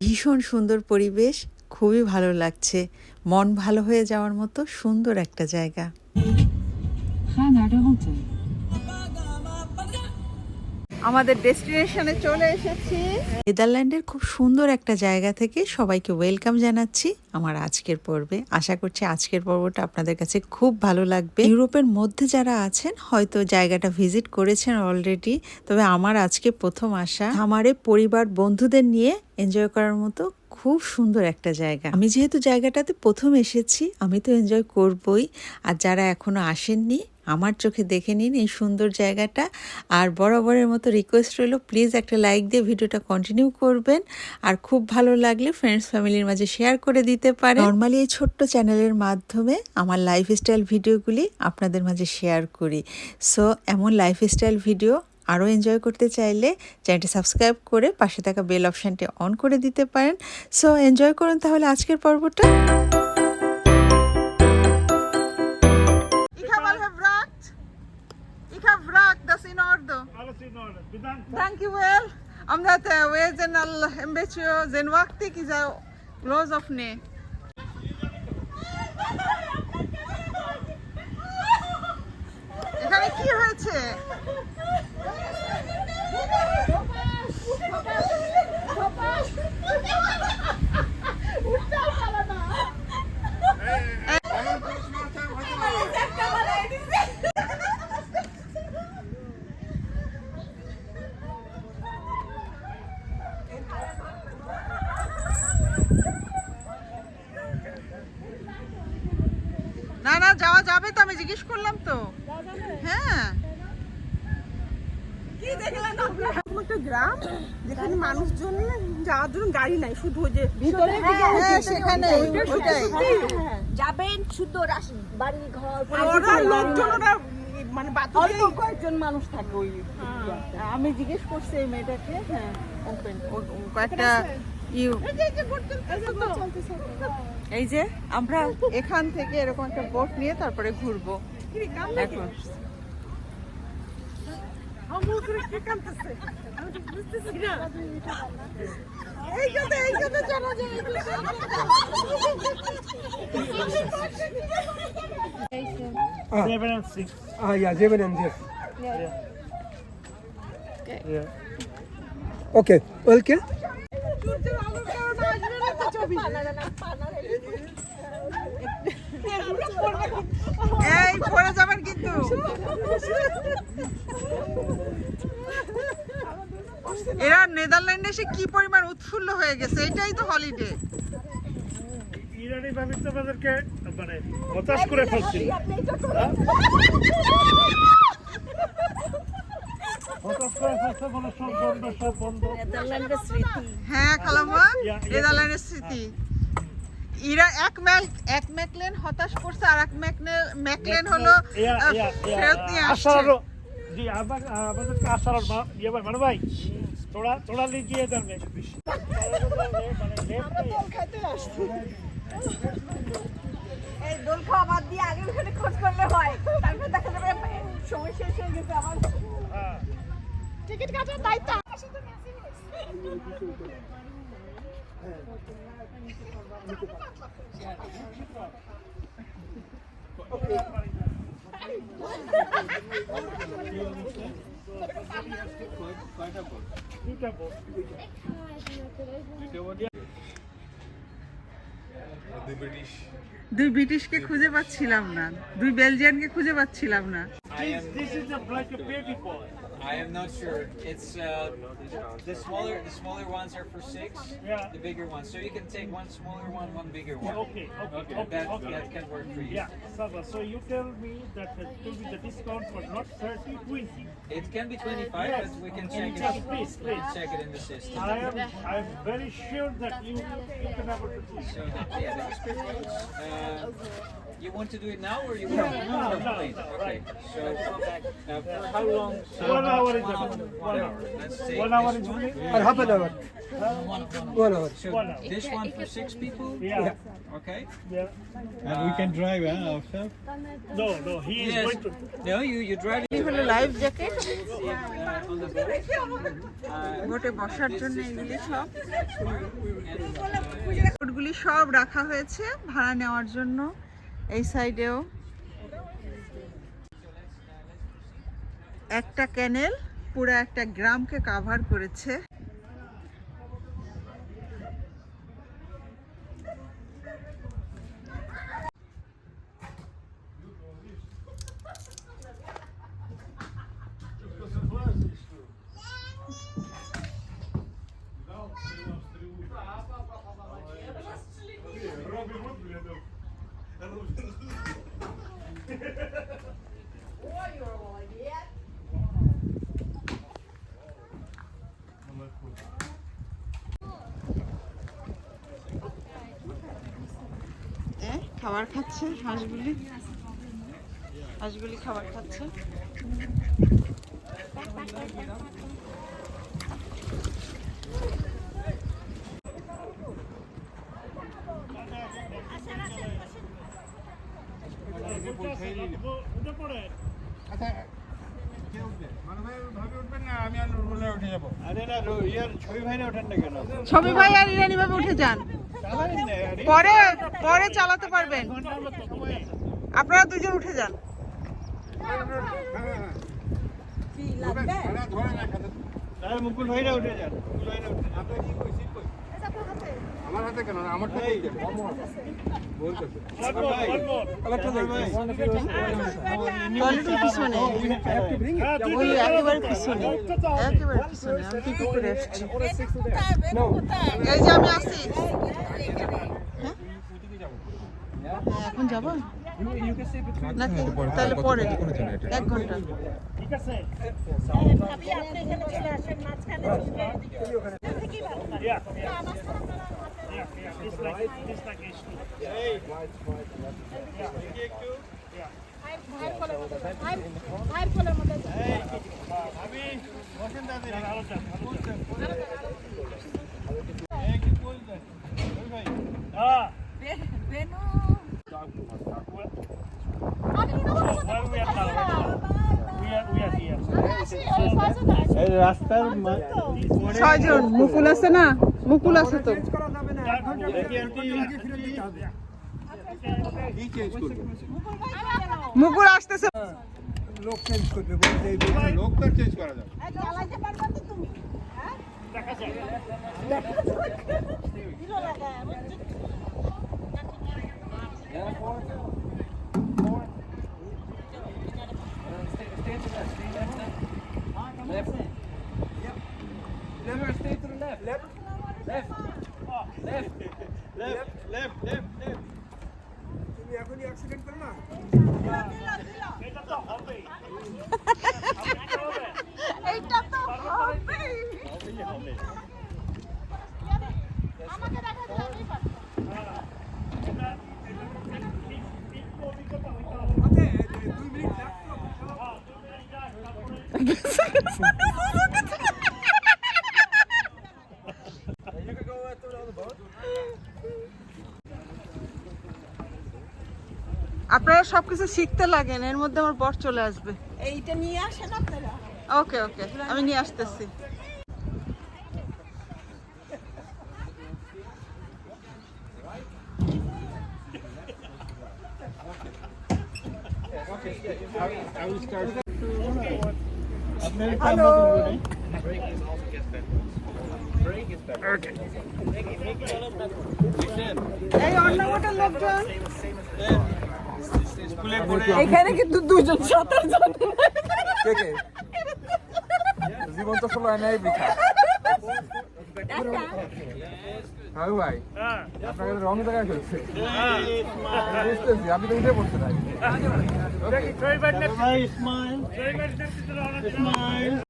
ভীষণ সুন্দর পরিবেশ, খুবই ভালো লাগছে মন ভালো হয়ে যাওয়ার মতো সুন্দর একটা জায়গা route. আমাদের ডেস্টিনেশনে চলে এসেছি। নেদারল্যান্ডের খুব সুন্দর একটা জায়গা থেকে সবাইকে ওয়েলকাম জানাচ্ছি আমার আজকের পর্বে। আশা করছি আজকের পর্বটা আপনাদের কাছে খুব ভালো লাগবে। ইউরোপের মধ্যে যারা আছেন, হয়তো জায়গাটা ভিজিট করেছেন অলরেডি তবে আমার আজকে প্রথম আসা আমারে পরিবার বন্ধুদের নিয়ে এনজয় করার মতো খুব সুন্দর একটা জায়গা। আমি যেহেতু জায়গাটাতে প্রথম এসেছি, আমি তো এনজয় করবই। আর যারা এখনও আসেননি আমার চোখে দেখে নিন এই সুন্দর জায়গাটা। আর বরাবরের মতো রিকোয়েস্ট রইল প্লিজ একটা লাইক দিয়ে ভিডিওটা কন্টিনিউ করবেন। আর খুব ভালো লাগলে ফ্রেন্ডস ফ্যামিলির মাঝে শেয়ার করে দিতে পারে নর্মালি এই ছোট্ট চ্যানেলের মাধ্যমে আমার লাইফস্টাইল ভিডিওগুলি আপনাদের মাঝে শেয়ার করি। সো এমন লাইফস্টাইল ভিডিও আরও এনজয় করতে চাইলে চ্যানেলটি সাবস্ক্রাইব করে পাশে থাকা বেল অপশানটি অন করে দিতে পারেন। সো এনজয় করুন তাহলে আজকের পর্বটা। do? Dank that wel. Omdat general zijn al een beetje zenuwachtig zijn, Rose of nee? যাবে তো আমি জিজ্ঞেস করলাম তো। হ্যাঁ। কি দেখলেন আপনারা? একটা গ্রাম যেখানে মানুষজন যাওয়ার জন্য গাড়ি নাই শুধু যে ভিতরে হ্যাঁ সেখানে যাবেন শুদ্ধ রাশি বাড়ি ঘর ওরা লোকজন ওরা মানে কয়েকজন মানুষ থাকে ওই আমি জিজ্ঞেস করছি এই মেয়েটাকে হ্যাঁ কয়েকটা ইউ এই যে আমরা এখান থেকে এরকম একটা বোট নিয়ে তারপরে ঘুরবো। এখন। আমুল করে এই পড়ে যাবেন কিন্তু। এরা নেদারল্যান্ডে এসে কি পরিমাণ উৎফুল্ল হয়ে গেছে এটাই তো হলিডে ইরানি ভাবি আমাদেরকে মানে হতাশ করে ফেলছিল। হ্যাঁ? হতাশ করে ফেলছে বলে সব বন্ধ সব বন্ধ হ্যাঁ খালাম্মা Yeah, yeah. নেদারল্যান্ডের স্মৃতি ইরা এক ম্যাল এক ম্যাকলেন হতাশ করছে আর এক ম্যাকনে- ম্যাকলেন হলো ইয়া, আহ, ইয়া, ইয়া, ফেরত নিয়ে আসছে আশারও জি আমার আমাদেরকে আশার ইয়ে ভাই মানে ভাই थोड़ा थोड़ा लीजिए इधर में মানে left में- এই দোল খাওয়া বাদ দিয়ে আগে ওখানে খোঁজ করলে হয় তারপর দেখা যাবে সময় শেষ হয়ে গেছে আমার হ্যাঁ টিকিট কাটার দায়িত্ব দুই ব্রিটিশকে খুঁজে পাচ্ছিলাম না দুই বেলজিয়ানকে খুঁজে পাচ্ছিলাম না। This, this is a, like a baby boy. I am not sure. It's uh, the smaller the smaller ones are for six. Yeah. The bigger ones. So you can take one smaller one, one bigger one. Okay, okay, okay, That okay. that can work for you. Yeah, Saba, so you tell me that it will be the discount for not 30, 20. It can be 25, Yes. but we can check Yes, it. please, please. check it in the system. I am I'm very sure that you you can able to do it. So the, yeah, the descriptions. Uh, You want to do it now or you want to no, no, no, Okay. So uh, for how long? So One hour is one hour. One hour. Let's say One hour this is one. Or half an hour. One hour. So One hour. this one for six people. Yeah, Okay. yeah. And we can drive huh, ourselves. No, no, he is Yes. going to. No, you you drive it হলো life jacket uh. বোটে বসার জন্য এগুলি সব বোটগুলি সব রাখা হয়েছে ভাড়া নেওয়ার জন্য এই সাইডেও একটা ক্যানেল পুরো একটা গ্রামকে কাভার করেছে। খাবার খাচ্ছে হাঁসগুলি হাঁসগুলি খাবার খাচ্ছে উঠে পড়ে আরে না ছবি না ভাই আর ইরানি ভাবে উঠে যান। পরে পরে চালাতে পারবেন। আপনারা দুজন উঠে যান। মুকুল ভাইরা উঠে যান। মুকুল ভাইরা উঠে যান। আমার হাতে কেন আমার তো এই, হ্যাঁ, যে আমি আসি হ্যাঁ? হ্যাঁ, এখন যাব তাহলে পরে এক ঘণ্টা ঠিক আছে. Ah. মা- ছয়জন মুকুল আছে না মুকুল আছে তো দেখি আন্টি মুকুল আসতেছে লোক চেঞ্জ করবে বলতে এই লোক তো চেঞ্জ করা যাবে দেখা যাক। Left. Remember, stay to the left. Left. Left. Left. Left left left left তুমি এখনই অ্যাক্সিডেন্ট করো না এটা তো হবেই। আপনারা সবকিছু শিখতে লাগেন এর মধ্যে আমার বর চলে আসবে। এইটা নিয়ে আসেন আপনারা? ওকে ওকে আমি নিয়ে আসতেছি। হ্যালো এই অন্নবটের লোকজন? এখানে কিন্তু দুজন সাঁতার জানে। কে কে? জীবন তো ষোলো নাই বৃথা হ্যাঁ ভাই আপনাকে রং জায়গায় ফেলছে। বুঝতেছি আপনি তো উঠে পড়তে নাই